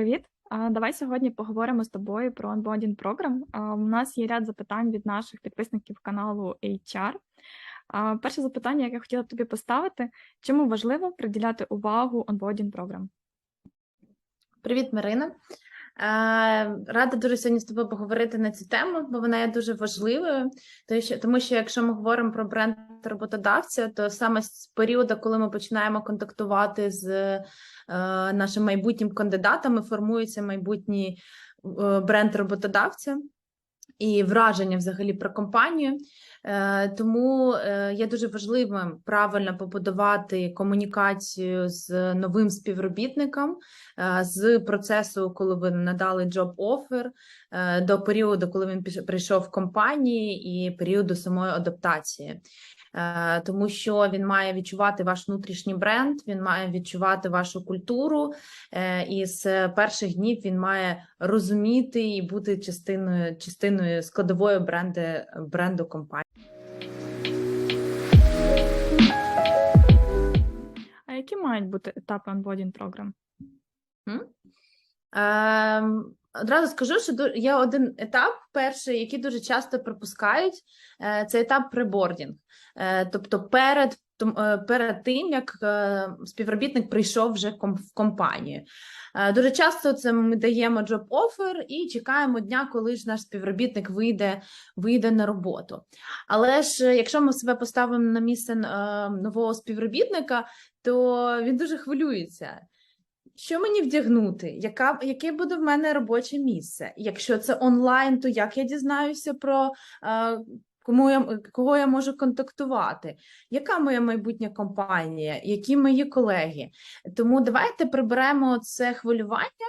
Привіт! Давай сьогодні поговоримо з тобою про онбодінг програм. У нас є ряд запитань від наших підписників каналу HR. Перше запитання, яке я хотіла тобі поставити: чому важливо приділяти увагу онбодінг програм? Привіт, Марина. Рада дуже сьогодні з тобою поговорити на цю тему, бо вона є дуже важливою. Тому що, тому що якщо ми говоримо про бренд роботодавця, то саме з періоду, коли ми починаємо контактувати з е, нашим майбутнім кандидатами, формується майбутній е, бренд роботодавця і враження взагалі про компанію. Е, Тому е, є дуже важливим правильно побудувати комунікацію з новим співробітником е, з процесу, коли ви надали job offer, до періоду, коли він прийшов в компанії, і періоду самої адаптації. Е, Тому що він має відчувати ваш внутрішній бренд, він має відчувати вашу культуру, е, і з перших днів він має розуміти і бути частиною частиною складової бренди, бренду компанії. А які мають бути етапи онбордінг програм? Ем, Одразу скажу, що є один етап, перший, який дуже часто пропускають, е, це етап прибордінг. Е, Тобто перед, е, перед тим, як співробітник прийшов вже в компанію. Дуже часто це ми даємо job offer і чекаємо дня, коли ж наш співробітник вийде, вийде на роботу. Але ж якщо ми себе поставимо на місце нового співробітника, то він дуже хвилюється. Що мені вдягнути? Яка, яке буде в мене робоче місце? Якщо це онлайн, то як я дізнаюся про е, кому я, кого я можу контактувати? Яка моя майбутня компанія? Які мої колеги? Тому давайте приберемо це хвилювання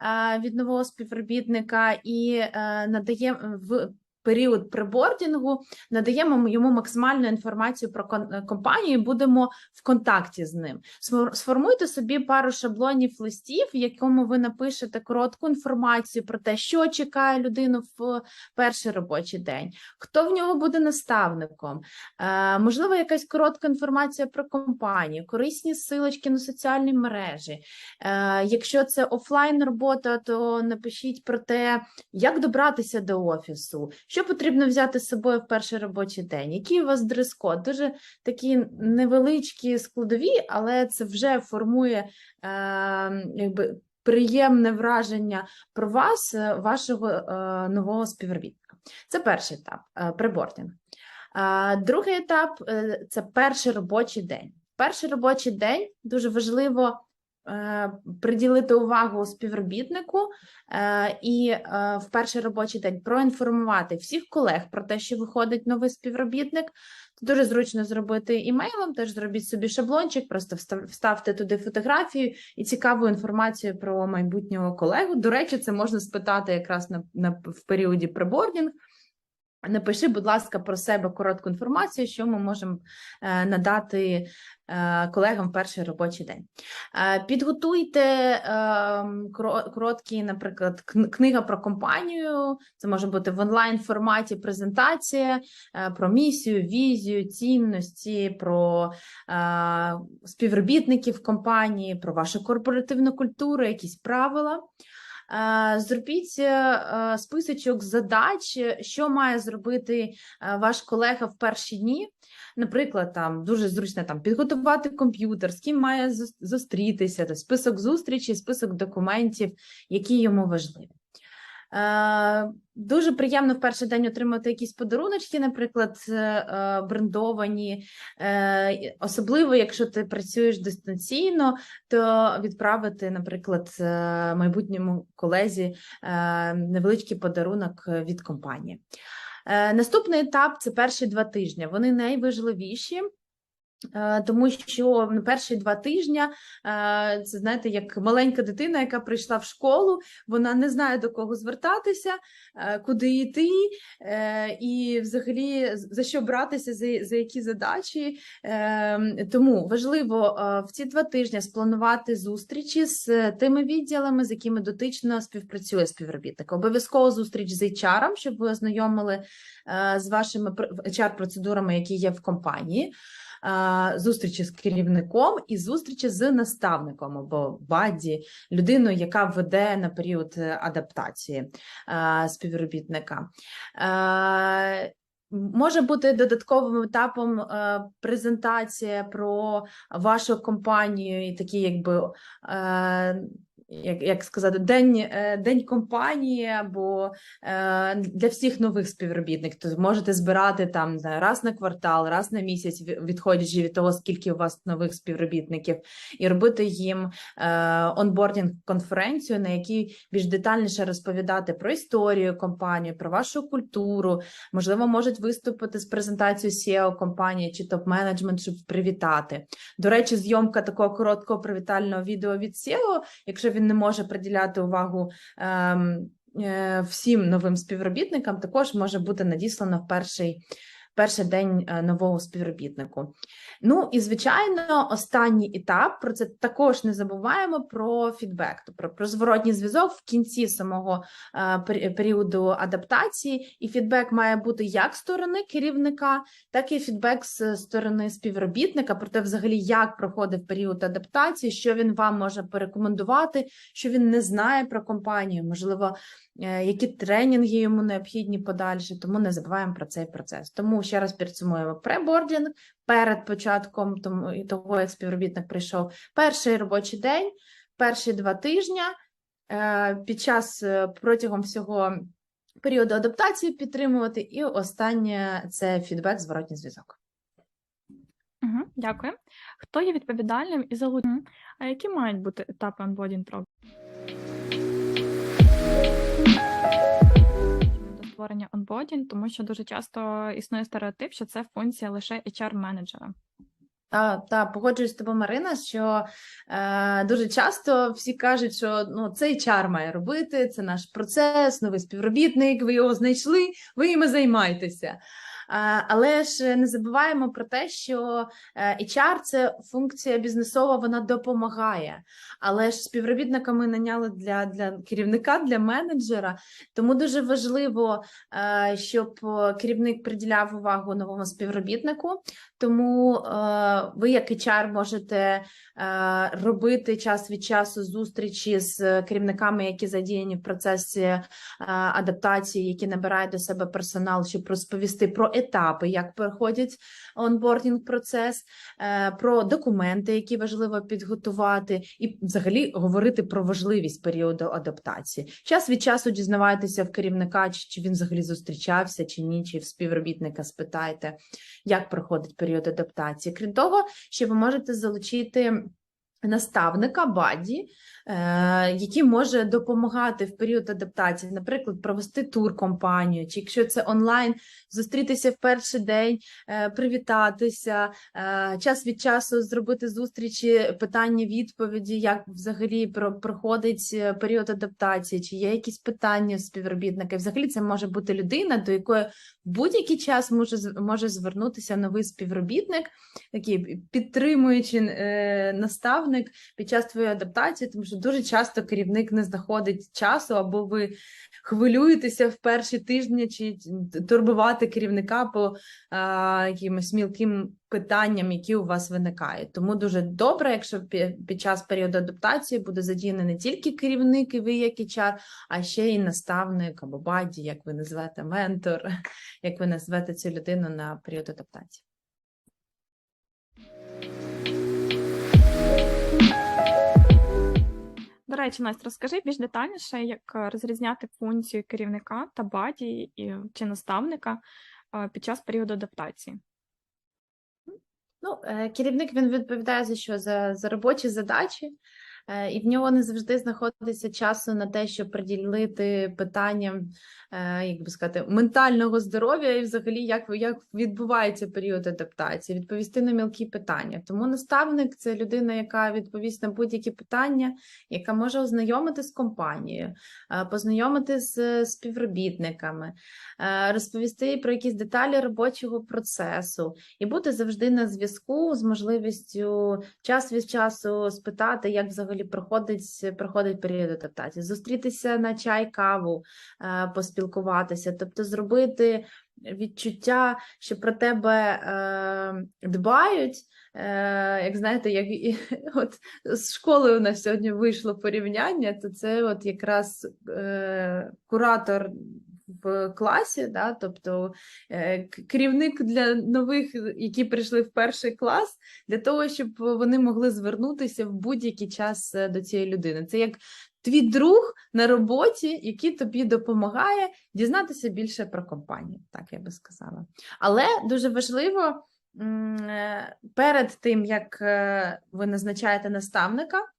е, від нового співробітника і е, надаємо в період прибордінгу, надаємо йому максимальну інформацію про кон- компанію, і будемо в контакті з ним. Сформуйте собі пару шаблонів листів, в якому ви напишете коротку інформацію про те, що чекає людину в перший робочий день, хто в нього буде наставником, е, можливо, якась коротка інформація про компанію, корисні силочки на соціальні мережі. Е, якщо це офлайн робота, то напишіть про те, як добратися до офісу, що потрібно взяти з собою в перший робочий день, який у вас дрес-код. Дуже такі невеличкі складові, але це вже формує е, якби, приємне враження про вас, е, вашого е, нового співробітника. Це перший етап е, прибордінг. Е, другий етап е, це перший робочий день. Перший робочий день дуже важливо приділити увагу співробітнику е, і е, в перший робочий день проінформувати всіх колег про те, що виходить новий співробітник. Це дуже зручно зробити імейлом, теж зробіть собі шаблончик, просто вставте туди фотографію і цікаву інформацію про майбутнього колегу. До речі, це можна спитати якраз на, на в періоді прибордінг. Напиши, будь ласка, про себе коротку інформацію, що ми можемо е, надати е, колегам в перший робочий день. Е, підготуйте короткі, наприклад, книга про компанію. Це може бути в онлайн форматі презентація про місію, візію, цінності, про співробітників компанії, про вашу корпоративну культуру, якісь правила. Е, Зробіть е, списочок задач, що має зробити е, ваш колега в перші дні. Наприклад, там дуже зручно там підготувати комп'ютер, з ким має зустрітися, список зустрічей, список документів, які йому важливі. Е, Дуже приємно в перший день отримати якісь подаруночки, наприклад, е, брендовані, Е, особливо якщо ти працюєш дистанційно, то відправити, наприклад, майбутньому колезі невеличкий подарунок від компанії. Наступний етап це перші два тижні. Вони найважливіші. Е, Тому що перші два тижні е, це знаєте, як маленька дитина, яка прийшла в школу, вона не знає до кого звертатися, е, куди йти, і взагалі за що братися, за, за які задачі. Тому важливо в ці два тижні спланувати зустрічі з тими відділами, з якими дотично співпрацює співробітник. Обов'язково зустріч з HR, щоб ви ознайомили з вашими HR-процедурами, які є в компанії. Зустрічі з керівником і зустрічі з наставником або баді, людиною, яка веде на період е, адаптації е, співробітника. Е, Може бути додатковим етапом презентація про вашу компанію і такі, якби як, як сказати, день, е, день компанії або е, для всіх нових співробітників. Тобто можете збирати там раз на квартал, раз на місяць, відходячи від того, скільки у вас нових співробітників, і робити їм е, онбордінг конференцію, на якій більш детальніше розповідати про історію компанії, про вашу культуру. Можливо, можуть виступити з презентацією SEO компанії чи топ-менеджмент, щоб привітати. До речі, зйомка такого короткого привітального відео від SEO, якщо він не може приділяти увагу ем, е, всім новим співробітникам, також може бути надіслано в перший. Перший день е, нового співробітнику. Ну і звичайно, останній етап про це також не забуваємо про фідбек, тобто про зворотній зв'язок в кінці самого е, періоду адаптації. І фідбек має бути як сторони керівника, так і фідбек з сторони співробітника про те, взагалі, як проходив період адаптації, що він вам може порекомендувати, що він не знає про компанію, можливо, е, які тренінги йому необхідні подальше. Тому не забуваємо про цей процес. Тому ще раз підсумуємо пребордінг перед початком того, як співробітник прийшов, перший робочий день, перші два тижні. е, Під час е, протягом всього періоду адаптації підтримувати, і останнє це фідбек, зворотній зв'язок. Угу, дякую. Хто є відповідальним і залученим? А які мають бути етапи онбодінг програму? Створення онбодінг, тому що дуже часто існує стереотип, що це функція лише HR-менеджера. Та, та погоджуюсь з тобою, Марина, що е, дуже часто всі кажуть, що ну, це HR має робити, це наш процес, новий співробітник, ви його знайшли, ви іми займайтеся. Але ж не забуваємо про те, що е, HR – це функція бізнесова, вона допомагає. Але ж співробітника ми наняли для, для керівника, для менеджера. Тому дуже важливо, е, щоб е, керівник приділяв увагу новому співробітнику. Тому е, ви, як HR, можете е, робити час від часу зустрічі з керівниками, які задіяні в процесі е, адаптації, які набирають до себе персонал, щоб розповісти про етапи, як проходять онбордінг процес, про документи, які важливо підготувати, і взагалі говорити про важливість періоду адаптації. Час від часу дізнавайтеся в керівника, чи він взагалі зустрічався, чи ні, чи в співробітника спитайте, як проходить період адаптації. Крім того, ще ви можете залучити. Наставника баді, е, який може допомагати в період адаптації, наприклад, провести тур компанію, чи якщо це онлайн, зустрітися в перший день, е, привітатися, е, час від часу зробити зустрічі, питання, відповіді, як взагалі про- проходить період адаптації, чи є якісь питання у співробітника. Взагалі це може бути людина, до якої в будь-який час може може звернутися новий співробітник, такий підтримуючи е, наставник під час твоєї адаптації, тому що дуже часто керівник не знаходить часу, або ви хвилюєтеся в перші тижні чи турбувати керівника по а, якимось мілким питанням, які у вас виникають. Тому дуже добре, якщо під час періоду адаптації буде задіяний не тільки керівник і ви як HR, а ще й наставник або баді, як ви назвете, ментор, як ви назвете цю людину на період адаптації. Речі, Настя, розкажи більш детальніше, як е, розрізняти функцію керівника та баді чи наставника е, під час періоду адаптації. Ну, е, керівник він відповідає за що? За, за робочі задачі, і в нього не завжди знаходиться часу на те, щоб приділити питанням, е, як би сказати, ментального здоров'я і взагалі як, як відбувається період адаптації, відповісти на мілкі питання. Тому наставник це людина, яка відповість на будь-які питання, яка може ознайомити з компанією, е, познайомити з співробітниками, е, розповісти про якісь деталі робочого процесу і бути завжди на зв'язку з можливістю час від часу спитати, як взагалі проходить, проходить період адаптації, зустрітися на чай, каву, е, поспілкуватися, тобто зробити відчуття, що про тебе е, дбають. Е, як знаєте, як і- от з школи у нас сьогодні вийшло порівняння, то це от якраз е, куратор в класі, да, тобто е, керівник для нових, які прийшли в перший клас, для того, щоб вони могли звернутися в будь-який час е, до цієї людини. Це як твій друг на роботі, який тобі допомагає дізнатися більше про компанію, так я би сказала. Але дуже важливо е, перед тим, як ви назначаєте наставника.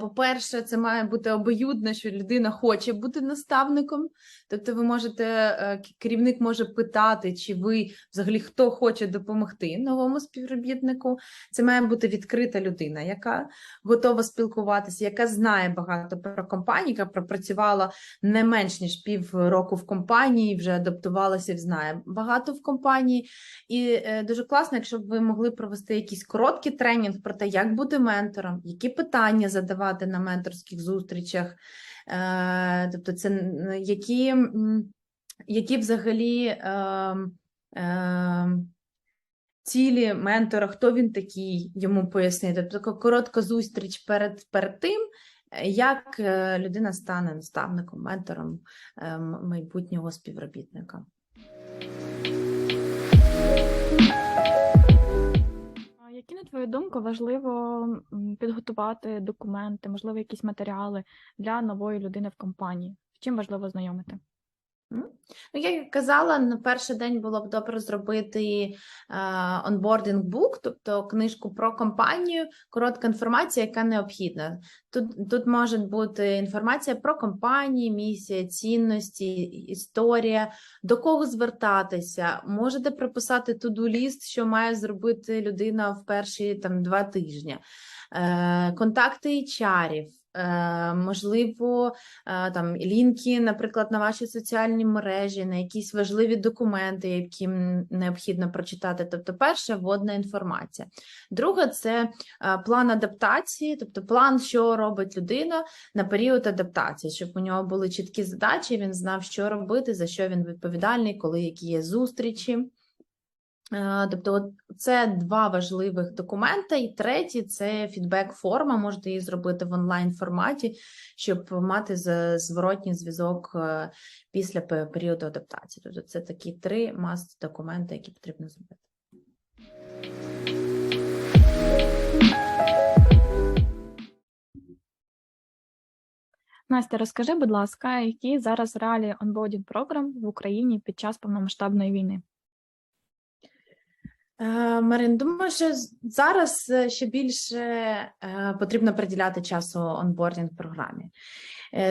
По-перше, це має бути обоюдно, що людина хоче бути наставником. Тобто, ви можете, е, керівник може питати, чи ви взагалі хто хоче допомогти новому співробітнику. Це має бути відкрита людина, яка готова спілкуватися, яка знає багато про компанію, яка пропрацювала не менш ніж півроку в компанії, вже адаптувалася і знає багато в компанії. І е, дуже класно, якщо б ви могли провести якийсь короткий тренінг про те, як бути ментором, які питання задавати на менторських зустрічах. Е, тобто, це які, які взагалі. Е, е, Цілі ментора, хто він такий, йому пояснити. Тобто коротка зустріч перед, перед тим, як людина стане наставником, ментором майбутнього співробітника. Думку, важливо підготувати документи, можливо, якісь матеріали для нової людини в компанії? Чим важливо знайомити? Ну, як я казала, на перший день було б добре зробити онбординг бук, тобто книжку про компанію, коротка інформація, яка необхідна. Тут, тут може бути інформація про компанії, місія, цінності, історія, до кого звертатися. Можете прописати туду ліст, що має зробити людина в перші там два тижні. Е, контакти HR-ів, е, можливо, е, там лінки, наприклад, на ваші соціальні мережі, на якісь важливі документи, які необхідно прочитати. Тобто, перше вводна інформація. Друге, це е, план адаптації, тобто план, що робить людина на період адаптації, щоб у нього були чіткі задачі, він знав, що робити, за що він відповідальний, коли які є зустрічі. Е, Тобто, це два важливих документи. І третій це фідбек-форма. Можете її зробити в онлайн форматі, щоб мати зворотній зв'язок е, після періоду адаптації. Тобто, це такі три маст документи, які потрібно зробити. Настя, розкажи, будь ласка, які зараз реалії онбордінг програм в Україні під час повномасштабної війни? Е, Марин, думаю, що зараз е, ще більше е, потрібно приділяти часу онбордінг програмі.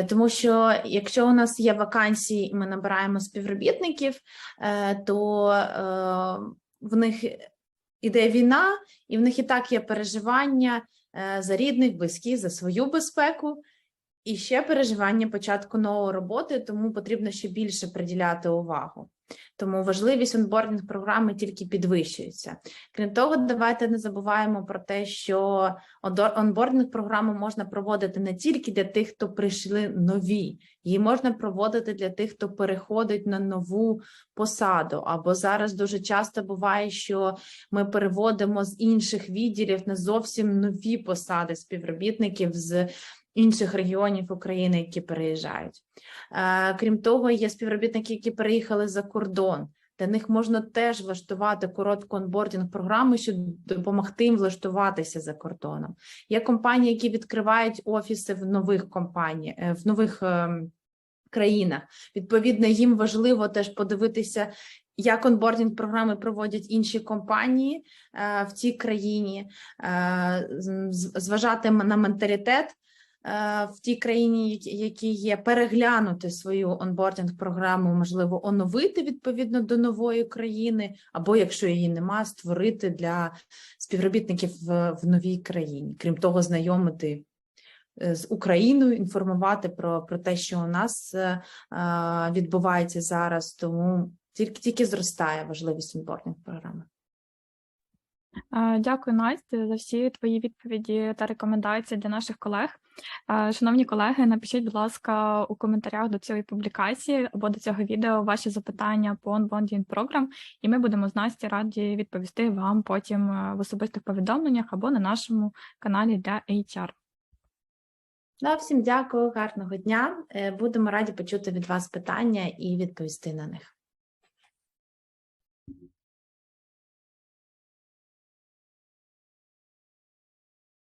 Тому що якщо у нас є вакансії і ми набираємо співробітників, то в них іде війна, і в них і так є переживання за рідних, близьких, за свою безпеку. І ще переживання початку нової роботи, тому потрібно ще більше приділяти увагу. Тому важливість онбордінг програми тільки підвищується. Крім того, давайте не забуваємо про те, що онбординг програму можна проводити не тільки для тих, хто прийшли нові, її можна проводити для тих, хто переходить на нову посаду. Або зараз дуже часто буває, що ми переводимо з інших відділів на зовсім нові посади співробітників з інших регіонів України, які переїжджають. Е, Крім того, є співробітники, які переїхали за кордон. Для них можна теж влаштувати коротку онбордінг програму, щоб допомогти їм влаштуватися за кордоном. Є компанії, які відкривають офіси в нових компаніях, в нових ем, країнах. Відповідно, їм важливо теж подивитися, як онбордінг програми проводять інші компанії е, в цій країні, е, зважати на менталітет е, в тій країні, які- є, переглянути свою онбордінг програму, можливо, оновити відповідно до нової країни, або якщо її нема, створити для співробітників в, в новій країні. Крім того, знайомити е, з Україною, інформувати про, про те, що у нас е, е, відбувається зараз, тому тільки, тільки зростає важливість онбордінг програми. Е, Дякую, Настя, за всі твої відповіді та рекомендації для наших колег. Е, Шановні колеги, напишіть, будь ласка, у коментарях до цієї публікації або до цього відео ваші запитання по онбондінг програм, і ми будемо з Насті раді відповісти вам потім е, в особистих повідомленнях або на нашому каналі для HR. Да, всім дякую, гарного дня. Будемо раді почути від вас питання і відповісти на них.